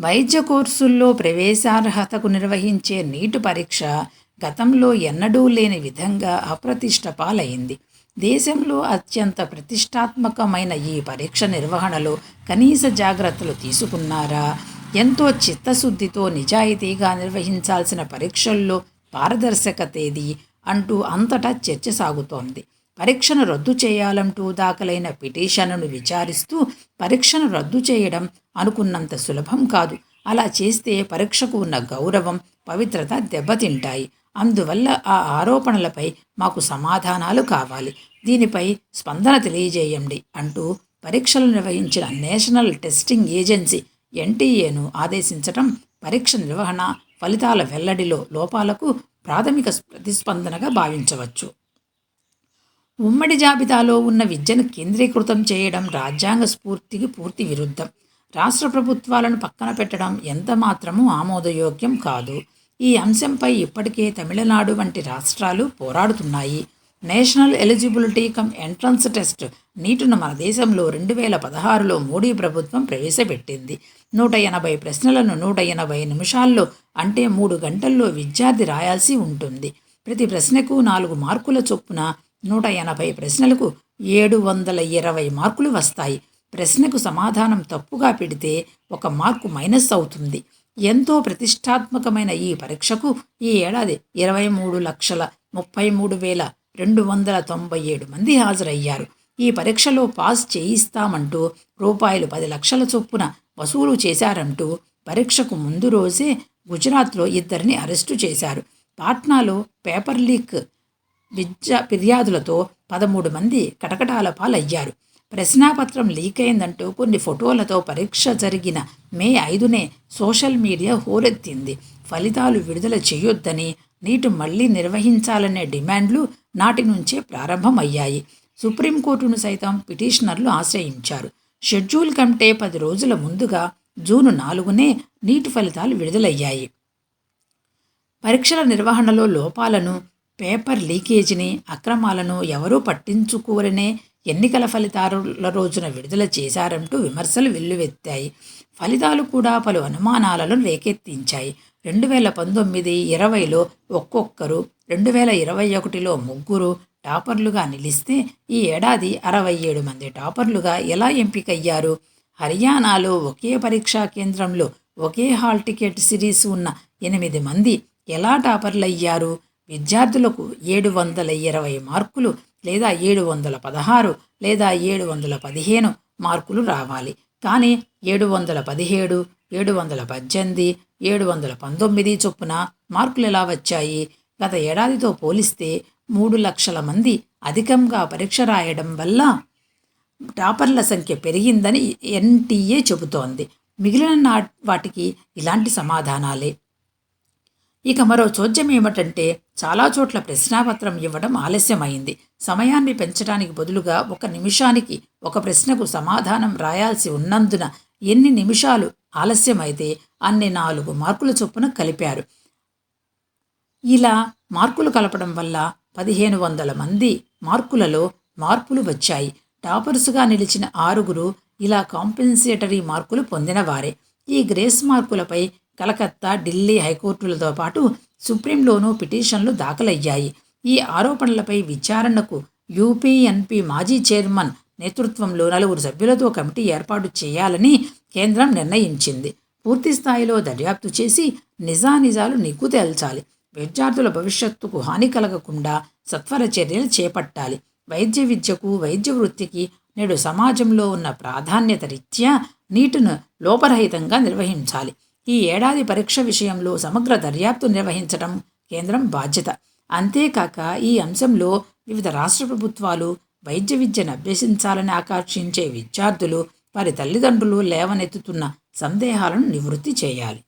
వైద్య కోర్సుల్లో ప్రవేశార్హతకు నిర్వహించే నీటు పరీక్ష గతంలో ఎన్నడూ లేని విధంగా అప్రతిష్ట పాలైంది దేశంలో అత్యంత ప్రతిష్టాత్మకమైన ఈ పరీక్ష నిర్వహణలో కనీస జాగ్రత్తలు తీసుకున్నారా? ఎంతో చిత్తశుద్ధితో నిజాయితీగా నిర్వహించాల్సిన పరీక్షల్లో పారదర్శకతేది అంటూ అంతటా చర్చ సాగుతోంది. పరీక్షను రద్దు చేయాలంటూ దాఖలైన పిటిషన్ను విచారిస్తూ పరీక్షను రద్దు చేయడం అనుకున్నంత సులభం కాదు. అలా చేస్తే పరీక్షకు ఉన్న గౌరవం పవిత్రత దెబ్బతింటాయి. అందువల్ల ఆ ఆరోపణలపై మాకు సమాధానాలు కావాలి. దీనిపై స్పందన తెలియజేయండి అంటూ పరీక్షలు నిర్వహించిన నేషనల్ టెస్టింగ్ ఏజెన్సీ ఎన్టీఏను ఆదేశించడం పరీక్ష నిర్వహణ ఫలితాల వెల్లడిలో లోపాలకు ప్రాథమిక ప్రతిస్పందనగా భావించవచ్చు. ఉమ్మడి జాబితాలో ఉన్న విద్యను కేంద్రీకృతం చేయడం రాజ్యాంగ స్ఫూర్తికి పూర్తి విరుద్ధం. రాష్ట్ర ప్రభుత్వాలను పక్కన పెట్టడం ఎంతమాత్రమూ ఆమోదయోగ్యం కాదు. ఈ అంశంపై ఇప్పటికే తమిళనాడు వంటి రాష్ట్రాలు పోరాడుతున్నాయి. National eligibility cum entrance test నీటును మన దేశంలో రెండు వేల పదహారులో మోడీ ప్రభుత్వం ప్రవేశపెట్టింది. నూట ఎనభై ప్రశ్నలను నూట ఎనభై నిమిషాల్లో అంటే మూడు గంటల్లో విద్యార్థి రాయాల్సి ఉంటుంది. ప్రతి ప్రశ్నకు నాలుగు మార్కుల చొప్పున నూట ఎనభై ప్రశ్నలకు ఏడు వందల ఇరవై మార్కులు వస్తాయి. ప్రశ్నకు సమాధానం తప్పుగా పెడితే ఒక మార్కు మైనస్ అవుతుంది. ఎంతో ప్రతిష్టాత్మకమైన ఈ పరీక్షకు ఈ ఏడాది ఇరవై మూడు లక్షల ముప్పై మూడు వేల రెండు వందల తొంభై ఏడు మంది హాజరయ్యారు. ఈ పరీక్షలో పాస్ చేయిస్తామంటూ రూపాయలు పది లక్షల చొప్పున వసూలు చేశారంటూ పరీక్షకు ముందు రోజే గుజరాత్లో ఇద్దరిని అరెస్టు చేశారు. పాట్నాలో పేపర్ లీక్ విద్యా ఫిర్యాదులతో పదమూడు మంది కటకటాల పాలయ్యారు. ప్రశ్నాపత్రం లీక్ అయిందంటూ కొన్ని ఫోటోలతో పరీక్ష జరిగిన మే ఐదునే సోషల్ మీడియా హోరెత్తింది. ఫలితాలు విడుదల చేయొద్దని నీటు మళ్ళీ నిర్వహించాలనే డిమాండ్లు నాటి నుంచే ప్రారంభమయ్యాయి. సుప్రీంకోర్టును సైతం పిటిషనర్లు ఆశ్రయించారు. షెడ్యూల్ కంటే పది రోజుల ముందుగా జూను నాలుగునే నీటి ఫలితాలు విడుదలయ్యాయి. పరీక్షల నిర్వహణలో లోపాలను పేపర్ లీకేజీని అక్రమాలను ఎవరూ పట్టించుకోరనే ఎన్నికల ఫలితాల రోజున విడుదల చేశారంటూ విమర్శలు వెల్లువెత్తాయి. ఫలితాలు కూడా పలు అనుమానాలను రేకెత్తించాయి. రెండు వేల పంతొమ్మిది ఇరవైలో ఒక్కొక్కరు రెండు వేల ఇరవై ఒకటిలో ముగ్గురు టాపర్లుగా నిలిస్తే ఈ ఏడాది అరవై ఏడు మంది టాపర్లుగా ఎలా ఎంపికయ్యారు? హర్యానాలో ఒకే పరీక్షా కేంద్రంలో ఒకే హాల్ టికెట్ సిరీస్ ఉన్న ఎనిమిది మంది ఎలా టాపర్లయ్యారు? విద్యార్థులకు ఏడు వందల ఇరవై మార్కులు లేదా ఏడు వందల పదహారు లేదా ఏడు వందల పదిహేను మార్కులు రావాలి. కానీ ఏడు వందల పదిహేడు ఏడు వందల పద్దెనిమిది ఏడు వందల పంతొమ్మిది చొప్పున మార్కులు ఎలా వచ్చాయి? గత ఏడాదితో పోలిస్తే మూడు లక్షల మంది అధికంగా పరీక్ష రాయడం వల్ల టాపర్ల సంఖ్య పెరిగిందని ఎన్టీఏ చెబుతోంది. మిగిలిన నా వాటికి ఇలాంటి సమాధానాలే. ఇక మరో చోద్యం ఏమిటంటే చాలా చోట్ల ప్రశ్నాపత్రం ఇవ్వడం ఆలస్యమైంది. సమయాన్ని పెంచడానికి బదులుగా ఒక నిమిషానికి ఒక ప్రశ్నకు సమాధానం రాయాల్సి ఉన్నందున ఎన్ని నిమిషాలు ఆలస్యమైతే అన్ని నాలుగు మార్కుల చొప్పున కలిపారు. ఇలా మార్కులు కలపడం వల్ల పదిహేను వందల మంది మార్కులలో మార్పులు వచ్చాయి. టాపర్స్గా నిలిచిన ఆరుగురు ఇలా కాంపెన్సేటరీ మార్కులు పొందినవారే ఈ గ్రేస్ మార్కులపై కలకత్తా ఢిల్లీ హైకోర్టులతో పాటు సుప్రీంలోనూ పిటిషన్లు దాఖలయ్యాయి. ఈ ఆరోపణలపై విచారణకు యూపీఎన్పీ మాజీ చైర్మన్ నేతృత్వంలో నలుగురు సభ్యులతో కమిటీ ఏర్పాటు చేయాలని కేంద్రం నిర్ణయించింది. పూర్తి స్థాయిలో దర్యాప్తు చేసి నిజానిజాలు నిగ్గు తేల్చాలి. విద్యార్థుల భవిష్యత్తుకు హాని కలగకుండా సత్వర చర్యలు చేపట్టాలి. వైద్య విద్యకు వైద్య వృత్తికి నేడు సమాజంలో ఉన్న ప్రాధాన్యత రీత్యా నీటిను లోపరహితంగా నిర్వహించాలి. ఈ ఏడాది పరీక్ష విషయంలో సమగ్ర దర్యాప్తు నిర్వహించడం కేంద్రం బాధ్యత. అంతేకాక ఈ అంశంలో వివిధ రాష్ట్ర ప్రభుత్వాలు వైద్య విద్యను అభ్యసించాలని ఆకర్షించే విద్యార్థులు వారి తల్లిదండ్రులు లేవనెత్తుతున్న సందేహాలను నివృత్తి చేయాలి.